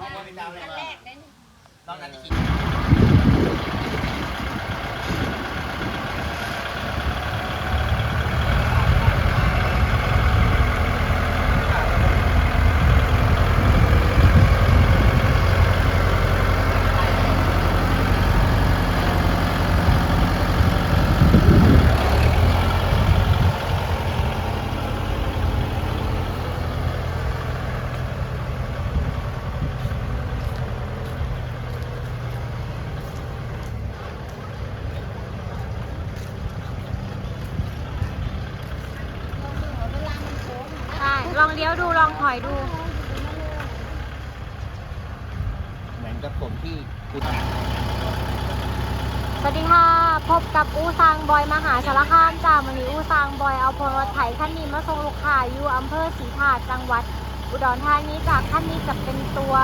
ห้องว่าเป็นดาวแรกแรกได้ตอนนั้นที่คิด เวลามันโค้ง ใช่ลอง เลี้ยวดูลองถอยดู เหมือนกับผมที่คุณสวัสดีค่ะ พบกับอูซางบอยมหาสารคามจ้าวันนี้อูซางบอยเอาพลรถไถคันนี้มาส่งลูกค้าอยู่อำเภอศรีธาตุจังหวัด อุดรธานีจากคันนี้จะเป็นตัว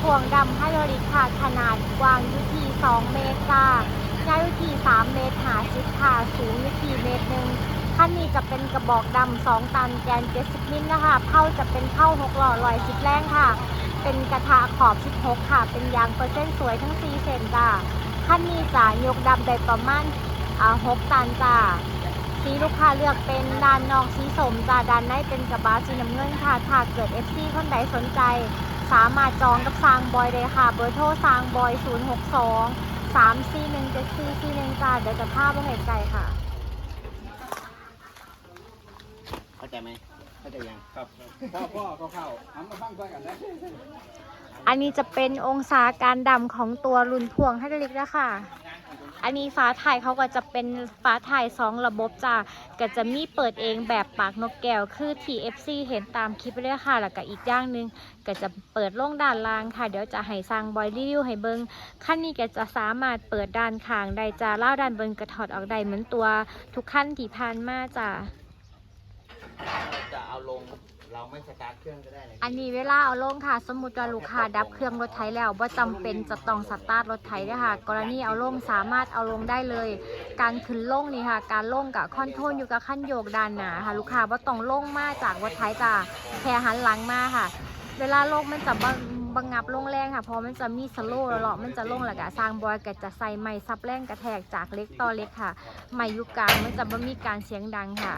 พ่วงดำไฮดรอลิกค่ะขนาดกว้างอยู่ที่2เมตรจ้ายาวอยู่ที่3เมตรหาชิดค่ะสูงอยู่ที่เมตรหนึ่ง คันนี้จะเป็นกระบอกดำ2ตันแกน70มิลนะคะเผ้าจะเป็นเผ้า6หล่อลอยสิบแรงค่ะ เป็นกระทะขอบ16ค่ะ เป็นยางเปอร์เซ็นต์สวยทั้ง4เซนจ้าขั้นนี้จะยกดำได้ประมาณอ่าหกตันจ้าสีลูกค้าเลือกเป็นด้านนอกสีสมจ้าด้านในเป็นกระบะสีน้ำเงินค่ะถ้าเกิด FC คนใดสนใจ สามารถจองกับซางบอยเลยค่ะ เบอร์โทรซางบอย 062 3 4 1 7 4 4 1จ้าเดี๋ยวจะพาไปเห็นใจค่ะ เข้าใจไหมเข้าใจยังครับพ่อพ่อเขาเข้าทำมาฟังด้วยกันนะอันนี้จะเป็นองศาการดำของตัวรุ่นพวงให้เล็กนะค่ะอันนี้ฟ้าถ่ายเขาก็จะเป็นฟ้าถ่ายสองระบบจ้าก็จะมีเปิดเองแบบปากนกแก้วคือ TFC เห็นตามคลิปไปเลยค่ะ แล้วก็อีกอย่างหนึ่งก็จะเปิดล่งด้านล่างค่ะ เดี๋ยวจะให้สร้างบอยรีวิวให้เบิงขั้นนี้ก็จะสามารถเปิดด้านข้างได้จ้าเล่าวด้านบนกระถอดออกได้เหมือนตัวทุกขั้นที่ผ่านมาจ้า จะเอาลงเราไม่สตาร์ทเครื่องก็ได้เลยอันนี้เวลาเอาลงค่ะ สมมติว่าลูกค้าดับเครื่องรถไถแล้วว่าจำเป็นจะต้องสตาร์ทรถไถด้วยค่ะ กรณีเอาลงสามารถเอาลงได้เลย การขึ้นลงนี่ค่ะ การลงกับคอนโทรลอยู่กับขั้นโยกด้านหนาค่ะ ลูกค้าว่าต้องลงมาจากรถไถจ้าแค่หันหลังมาค่ะ เวลาลงมันจะบังบังงับลงแรงค่ะเพราะมันจะมีสโลว์แล้วเละมันจะลงแล้วก็สร้างบอยก็จะใส่ไม้ซับแรงกระแทกจากเล็กต่อเล็กค่ะไม้ยุกลางมันจะไม่มีการเสียงดังค่ะ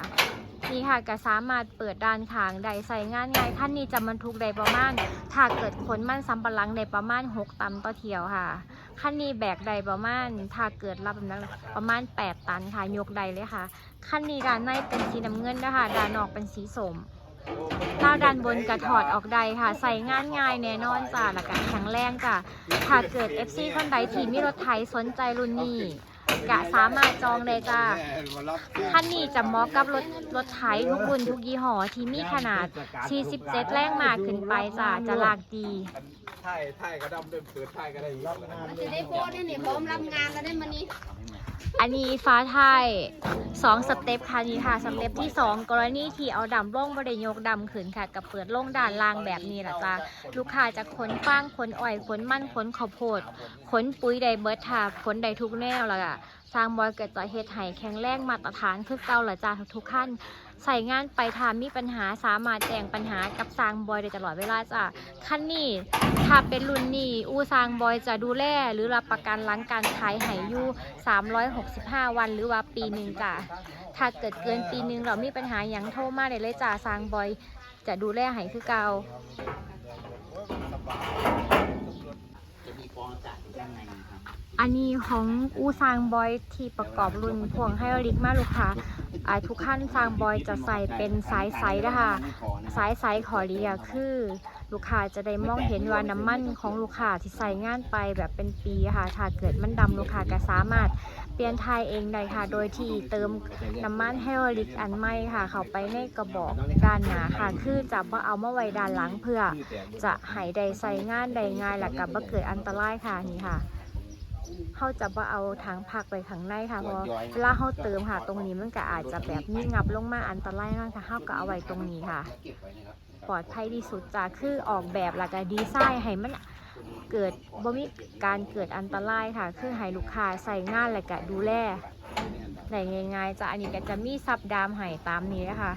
นี่ค่ะก็สามารถเปิดด้านข้างได้ใส่งานง่ายขั้นนี้จะบรรทุกได้ประมาณ ถ้าเกิดขนมันสำปะหลังได้ประมาณ 6 ตันต่อเที่ยวค่ะขั้นนี้แบกได้ประมาณ ถ้าเกิดรับแบบนั้นประมาณ 8 ตันค่ะยกได้เลยค่ะขั้นนี้ด้านในเป็นสีน้ำเงินนะคะด้านนอกเป็นสีส้มถ้าด้านบนกระถอดออกได้ค่ะ ใส่งานง่ายแน่นอนจ้ะแล้วก็แข็งแรงจ้ะถ้าเกิด FC คนใดที่มีรถไถสนใจรุ่นนี้ กะสามารถจองได้จ้ะคันนี้จะเหมาะกับรถรถไถทุกรุ่นทุกยี่ห้อที่มีขนาด 47 แรงม้าขึ้นไปจ้ะจะลากดีถ่ายถ่ายกระดำเดินเปิดถ่ายก็ได้อีกมันจะได้โพสได้เนี่ยพร้อมรับงานแล้วได้มานี่ อันนี้ฟ้าไทย2สเต็ปค่ะนี่ค่ะ สเต็ปที่2กรณีที่เอาดำล่งบริยกดำขืนค่ะ กับเปิดล่งด่านล่างแบบนี้แหละจ้าลูกค้าจะขนฟางขนอ้อยขนมันขนข้าวโพดขนปุ๋ยใดเบิร์ดค่ะขนใดทุกแนวแล้วอะ สร้างบอยเกิดจะเฮ็ดให้แข็งแรงมาตรฐานคือเก่าหละจ้าทุกๆขั้นใส่งานไปทามีปัญหาสามารถแจ้งปัญหากับสร้างบอยได้ตลอดเวลาจ้ะขั้นนี้ถ้าเป็นรุ่นนี้อูสร้างบอยจะดูแลหรือรับประกันหลังการขายให้อยู่365 วันหรือว่าปีหนึ่งจ้ะถ้าเกิดเกินปีหนึ่งเรามีปัญหาอย่างโทรมาได้เลยจ้ะสร้างบอยจะดูแลให้คือเก่า จะมีฟองอากาศอยู่ข้างในนะครับ อันนี้ของอูซางบอยที่ประกอบรุ่นพวงไฮรอลิกมาลูกค้าอ่าทุกขั้นซางบอยจะใส่เป็นสายไซส์นะคะสายไซส์ขอเรียคือ ลูกค้าจะได้มองเห็นว่าน้ำมันของลูกค้าที่ใส่งานไปแบบเป็นปีค่ะถ้าเกิดมันดำลูกค้าก็สามารถเปลี่ยนทายเองได้ค่ะ โดยที่เติมน้ำมันไฮรอลิกอันใหม่ค่ะ เข้าไปในกระบอกด้านหนาค่ะ คือจะบ่เอามาไว้ด้านหลังเพื่อ จะหายได้ใส่งานได้ง่ายและกับบ่เกิดอันตรายค่ะนี่ค่ะ เขาจะบ่เอาถังผักไปข้างในค่ะเพราะเวลาเขาเติมค่ะตรงนี้มันก็อาจจะแบบมีงับลงมาอันตรายมากค่ะเขาก็เอาไว้ตรงนี้ค่ะ ปลอดภัยที่สุดจ้ะคือออกแบบแล้วก็ดีไซน์ให้มันเกิดบ่มีการเกิดอันตรายค่ะ คือให้ลูกค้าใส่งานและก็ดูแลได้ง่ายๆจ้ะอันนี้ก็จะมีซับดามไห้ตามนี้เลยค่ะ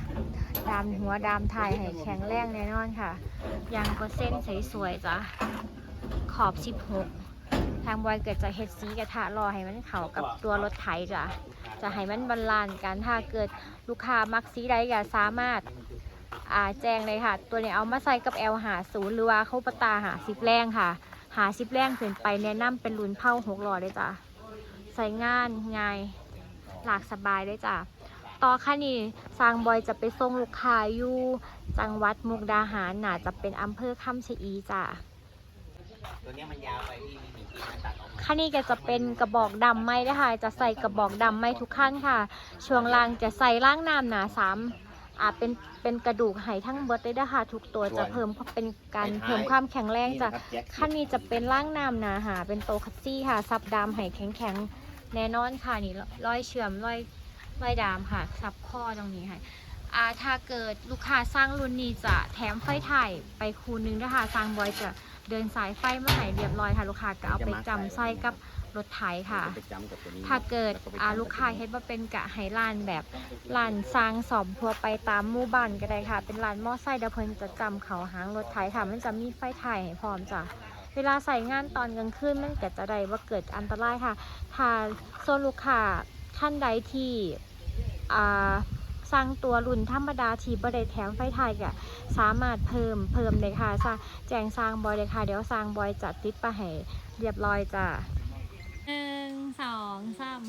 ดามหัวดามท้ายให้แข็งแรงแน่นอนค่ะยางก็เส้นสวยๆจ้ะขอบ 16 ทางบอยเกิดจะเฮ็ดสีกระทะรอให้มันเข้ากับตัวรถไถจ้ะจะให้มันบรรลานซ์กันถ้าเกิดลูกค้ามักสีใดก็สามารถอ่าแจ้งเลยค่ะ ตัวนี้เอามาใส่กับ L หาศูนย์หรือว่าเข้าปตาหาสิบแรงค่ะ หาสิบแรงขึ้นไปแนะนำเป็นรุ่นเผาหกล้อเลยจ้ะใส่งานง่ายหลากสบายเลยจ้ะต่อค่ะนี่สร้างบอยจะไปส่งลูกค้าอยู่จังหวัดมุกดาหารน่าจะเป็นอำเภอคำชะอีจ้ะตัวเนี้ยมันยาวไปพี่ มีหนึ่งที่มันตัดออกมาคันนี้ก็จะเป็นกระบอกดำไม้นะคะจะใส่กระบอกดำไม้ทุกขั้นค่ะ ช่วงล่างจะใส่ล่างน้ำหนาสามอ่าเป็นเป็นกระดูกไหทั้งเบิดเลยนะคะทุกตัวจะเพิ่มเป็นการเพิ่มความแข็งแรงจ้ะขั้นนี้จะเป็นล่างน้ำหนาหาเป็นโตคัตซี่ค่ะ ซับดามไหแข็งแข็งๆแน่นอนค่ะนี่ร้อยเชื่อมร้อยร้อยดามค่ะ ซับข้อตรงนี้ค่ะอ่าถ้าเกิดลูกค้าสร้างรุ่นนี้จะแถมไฟถ่ายไปคูนึงนะคะสร้างบอยจะ เดินสายไฟมาให้เรียบร้อยค่ะ ลูกค้าก็เอาไปจำใส่กับรถไถค่ะ ไปจำกับตัวนี้ถ้าเกิดอ่าลูกค้าเฮ็ดว่าเป็นกะไฮลานแบบลานสร้างสอบทั่วไปตามหมู่บ้านก็ได้ค่ะ เป็นลานมอไซค์เดยวเพิ่นจะจำเขาหางรถไถค่ะ มันจะมีไฟถ่ายให้พร้อมจ้ะเวลาใส่งานตอนกลางคืนมันก็จะได้ว่าเกิดอันตรายค่ะถ้าโซนลูกค้าท่านใดที่อ่า สร้างตัวรุ่นธรรมดาที่บ่ได้แถมไฟถ่ายก็สามารถเพิ่มเพิ่มเลยค่ะแจ้งสร้างบอยเลยค่ะเดี๋ยวสร้างบอยจัดติดไปให้เรียบร้อยจ้ะหนึ่งสองสาม